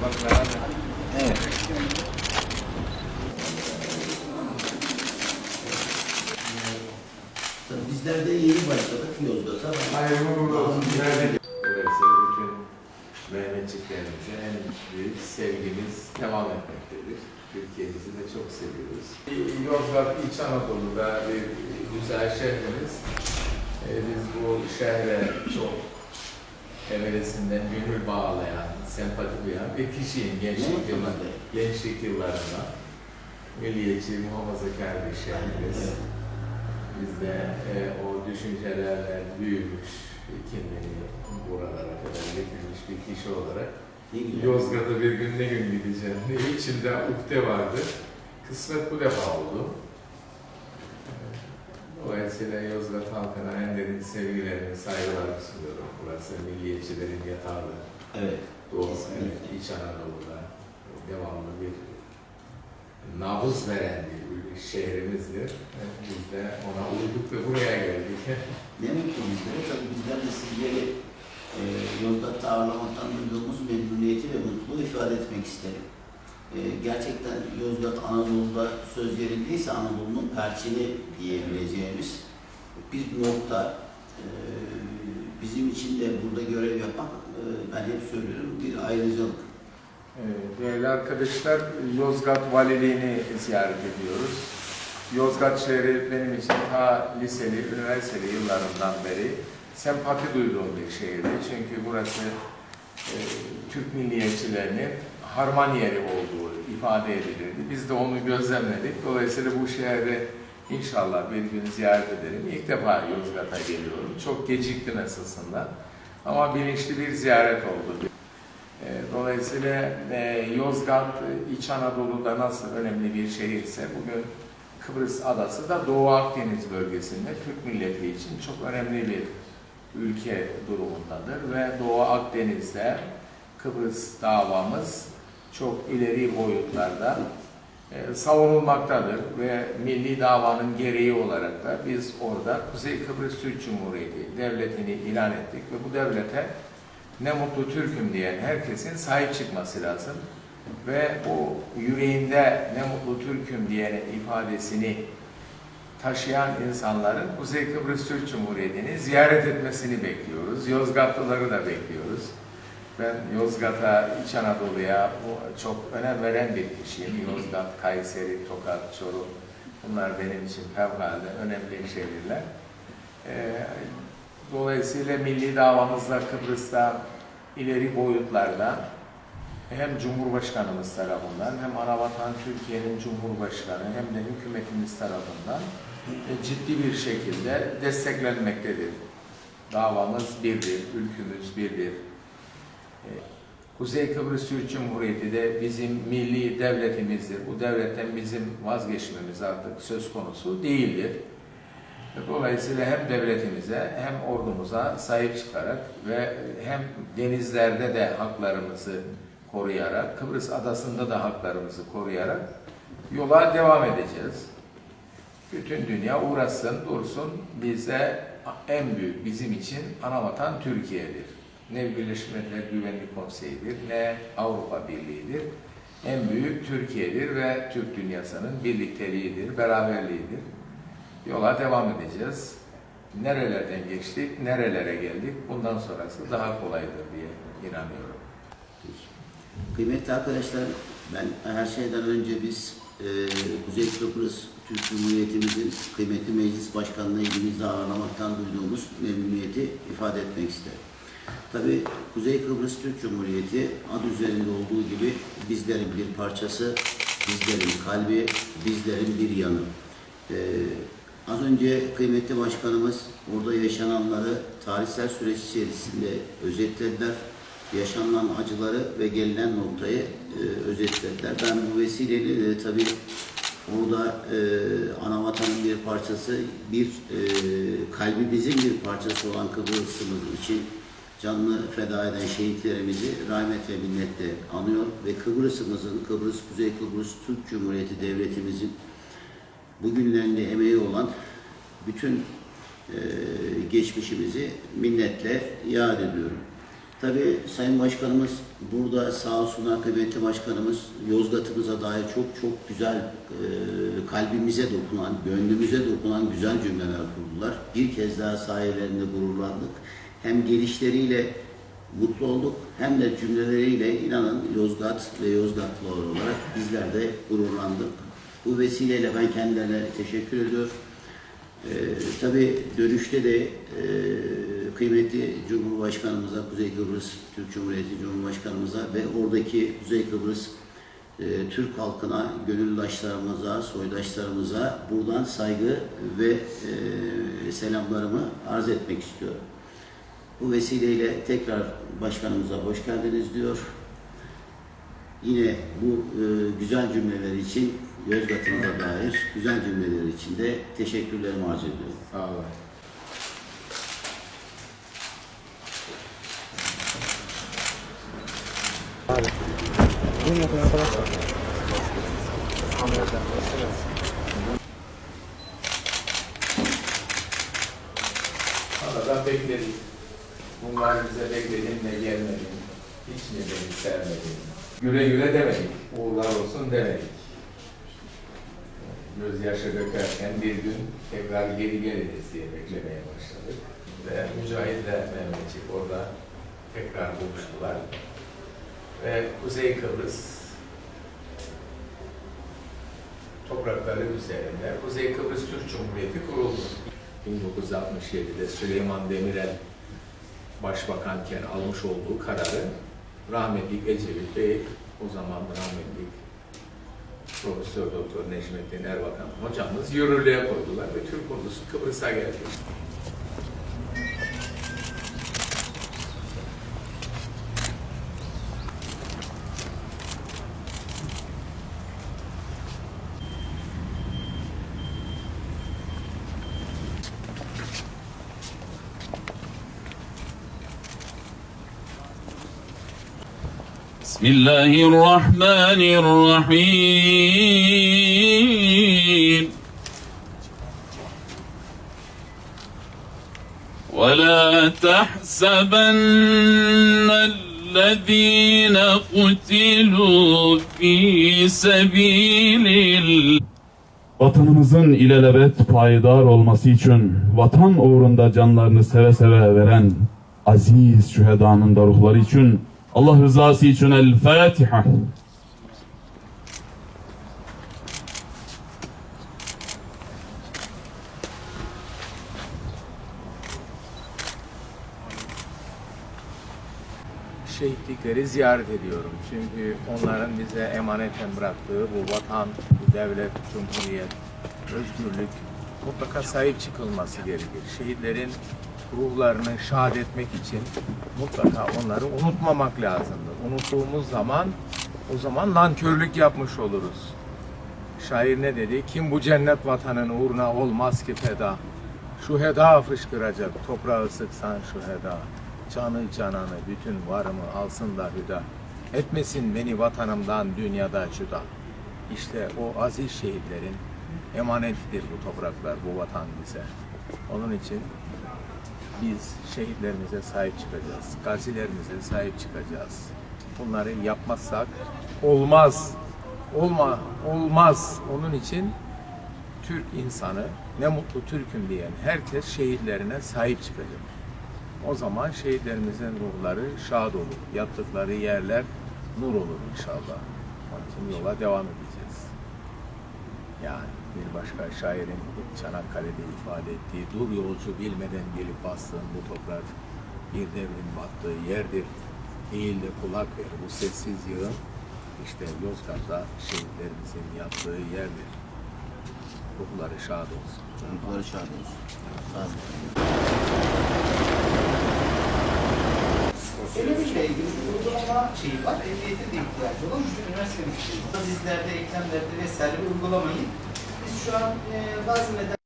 Evet. Bizler de yeni başladık Yozgat'a. Hayırlı uğurlu olsun. Dolayısıyla bütün Mehmetçiklerimize en büyük sevgimiz devam etmektedir. Türkiye'mizi de çok seviyoruz. Yozgat İç Anadolu'da bir güzel şehrimiz. Ee, Biz bu şehre çok evvelisinden gönül bağlayan, sempati duyan bir kişiyim gençlik yıllarında. Gençlik yıllarında. Milliyetçi, muhafazakar bir şehrimiz. Biz de e, o düşüncelerle büyümüş, kimliğini buralara kadar getirmiş bir kişi olarak. Yozgat'a bir gün ne gün gideceğim diye içimde ukde vardı. Kısmet bu defa oldu. Dolayısıyla Yozgat halkına sevgilerimi, saygılarımı sunuyorum. Burası milliyetçilerin yatağı. Evet. Kesinlikle. evet, İç Anadolu'da devamlı bir nabız veren bir şehrimizdir. Evet, Biz de ona uyduk ve buraya geldik. Ne mutlu bizlere. Tabii bizler de sizleri e, Yozgat'ta ağırlamaktan duyduğumuz memnuniyeti ve mutluluğu ifade etmek isterim. E, gerçekten Yozgat Anadolu'da söz yerindeyse Anadolu'nun perçini diyebileceğimiz bir nokta. E, bizim için de burada görev yapan, e, ben hep söylüyorum, bir ayrıcalık. Ee, Değerli arkadaşlar, Yozgat Valiliğini ziyaret ediyoruz. Yozgat şehri benim için ta liseli, üniversiteli yıllarımdan beri sempati duyduğum bir şehirdi. Çünkü burası e, Türk milliyetçilerinin harman yeri olduğu ifade edilirdi. Biz de onu gözlemledik. Dolayısıyla bu şehri inşallah bir gün ziyaret edelim. İlk defa Yozgat'a geliyorum. Çok geciktim esasında. Ama bilinçli bir ziyaret oldu. E, Dolayısıyla e, Yozgat e, İç Anadolu'da nasıl önemli bir şehirse bugün Kıbrıs Adası da Doğu Akdeniz bölgesinde Türk milleti için çok önemli bir ülke durumundadır ve Doğu Akdeniz'de Kıbrıs davamız çok ileri boyutlarda e, savunulmaktadır ve milli davanın gereği olarak da biz orada Kuzey Kıbrıs Türk Cumhuriyeti devletini ilan ettik ve bu devlete ne mutlu Türk'üm diyen herkesin sahip çıkması lazım. Ve bu yüreğinde ne mutlu Türk'üm diyen ifadesini taşıyan insanların Kuzey Kıbrıs Türk Cumhuriyeti'ni ziyaret etmesini bekliyoruz. Yozgatlıları da bekliyoruz. Ben Yozgat'a, İç Anadolu'ya çok önem veren bir kişiyim. Yozgat, Kayseri, Tokat, Çorum bunlar benim için fevkalade önemli şehirler. Ee, Dolayısıyla milli davamızda Kıbrıs'ta ileri boyutlarda hem Cumhurbaşkanımız tarafından hem Anavatan Türkiye'nin Cumhurbaşkanı hem de hükümetimiz tarafından e, ciddi bir şekilde desteklenmektedir. Davamız birdir, ülkümüz birdir. Kuzey Kıbrıs Türk Cumhuriyeti de bizim milli devletimizdir. Bu devletten bizim vazgeçmemiz artık söz konusu değildir. Dolayısıyla hem devletimize hem ordumuza sahip çıkarak ve hem denizlerde de haklarımızı koruyarak, Kıbrıs adasında da haklarımızı koruyarak yola devam edeceğiz. Bütün dünya uğraşsın, dursun. Bize en büyük bizim için anavatan Türkiye'dir. Ne Birleşmiş Milletler Güvenlik Konseyi'dir, ne Avrupa Birliği'dir. En büyük Türkiye'dir ve Türk dünyasının birlikteliğidir, beraberliğidir. Yola devam edeceğiz. Nerelerden geçtik, nerelere geldik, bundan sonrası daha kolaydır diye inanıyorum. Kıymetli arkadaşlar, ben her şeyden önce biz e, Kuzey Kıbrıs Türk Cumhuriyetimizin kıymetli meclis başkanlığı ilgimizi ağırlamaktan duyduğumuz memnuniyeti ifade etmek isterim. Tabii Kuzey Kıbrıs Türk Cumhuriyeti adı üzerinde olduğu gibi bizlerin bir parçası, bizlerin kalbi, bizlerin bir yanı. E, az önce kıymetli başkanımız orada yaşananları tarihsel süreç içerisinde özetlediler yaşanılan acıları ve gelinen noktayı e, özetlediler. Ben bu vesileyle de tabii orada e, ana vatanın bir parçası, bir e, kalbimizin bir parçası olan Kıbrıs'ımız için canını feda eden şehitlerimizi rahmet ve minnetle anıyor ve Kıbrıs'ımızın, Kıbrıs Kuzey Kıbrıs Türk Cumhuriyeti Devletimizin bugünlerinde emeği olan bütün e, geçmişimizi minnetle yad ediyorum. Tabii Sayın Başkanımız burada sağ olsunlar kıymetli başkanımız Yozgat'ımıza dair çok çok güzel e, kalbimize dokunan, gönlümüze dokunan güzel cümleler kurdular. Bir kez daha sayelerinde gururlandık. Hem gelişleriyle mutlu olduk hem de cümleleriyle inanın Yozgat ve Yozgatlılar olarak bizler de gururlandık. Bu vesileyle ben kendilerine teşekkür ediyorum. Ee, tabii dönüşte de e, kıymetli Cumhurbaşkanımıza, Kuzey Kıbrıs Türk Cumhuriyeti Cumhurbaşkanımıza ve oradaki Kuzey Kıbrıs e, Türk halkına, gönüldaşlarımıza, soydaşlarımıza buradan saygı ve e, selamlarımı arz etmek istiyorum. Bu vesileyle tekrar başkanımıza hoş geldiniz diyor. Yine bu e, güzel cümleler için Yozgat'ımıza dair güzel cümleler için de teşekkürlerimi arz ediyorum. Sağ olun. Arada bekledik. Bunlar bize bekledin de gelmedin. Hiç mi beni sevmedin? Güle güle demedik. Uğurlar olsun demedik. Gözyaşı dökerken bir gün tekrar geri geliriz diye beklemeye başladık. Ve Mücahit ve Mehmetçik orada tekrar buluştular. Ve Kuzey Kıbrıs toprakları üzerinde Kuzey Kıbrıs Türk Cumhuriyeti kuruldu. 1967'de Süleyman Demirel başbakanken almış olduğu kararı rahmetli Ecevit Bey, o zaman rahmetli Profesör Doktor Necmettin Erbakan hocamız yürürlüğe koydular ve Türk ordusu Kıbrıs'a geldi. بسم الله الرحمن الرحيم ولا تحسبن الذين قتلوا في سبيل الله Vatanımızın ilelebet payidar olması için vatan uğrunda canlarını seve seve veren aziz şühedanın da ruhları için Allah rızası için El Fatiha. şehitlikleri ziyaret ediyorum. Çünkü onların bize emaneten bıraktığı bu vatan, bu devlet, cumhuriyet, özgürlük mutlaka sahip çıkılması gerekir. Şehitlerin ruhlarını şad etmek için mutlaka onları unutmamak lazımdır. Unuttuğumuz zaman o zaman nankörlük yapmış oluruz. Şair ne dedi? Kim bu cennet vatanın uğruna olmaz ki feda. Şu heda fışkıracak, toprağı sıksan şu heda. Canı cananı, bütün varımı alsın da hüda. Etmesin beni vatanımdan dünyada cüda. İşte o aziz şehitlerin emanetidir bu topraklar, bu vatan bize. Onun için biz şehitlerimize sahip çıkacağız. Gazilerimize sahip çıkacağız. Bunları yapmazsak olmaz. Olma, olmaz. Onun için Türk insanı ne mutlu Türk'üm diyen herkes şehitlerine sahip çıkacak. O zaman şehitlerimizin ruhları şad olur. Yattıkları yerler nur olur inşallah. Onun için yola devam edeceğiz. Yani bir başka şairin Çanakkale'de ifade ettiği dur yolcu bilmeden gelip bastığın bu toprak bir devrin battığı yerdir. Eğil de kulak ver bu sessiz yığın işte Yozgat'ta şehitlerimizin yattığı yerdir. Ruhları şad olsun. Ruhları şad olsun. Olun. Sebebiyle ilgili bir uygulama şeyi var. Ehliyetin de ihtiyacı olan bir üniversite bir şey. Dizlerde, eklemlerde vesaire uygulamayı biz şu an e, bazı neden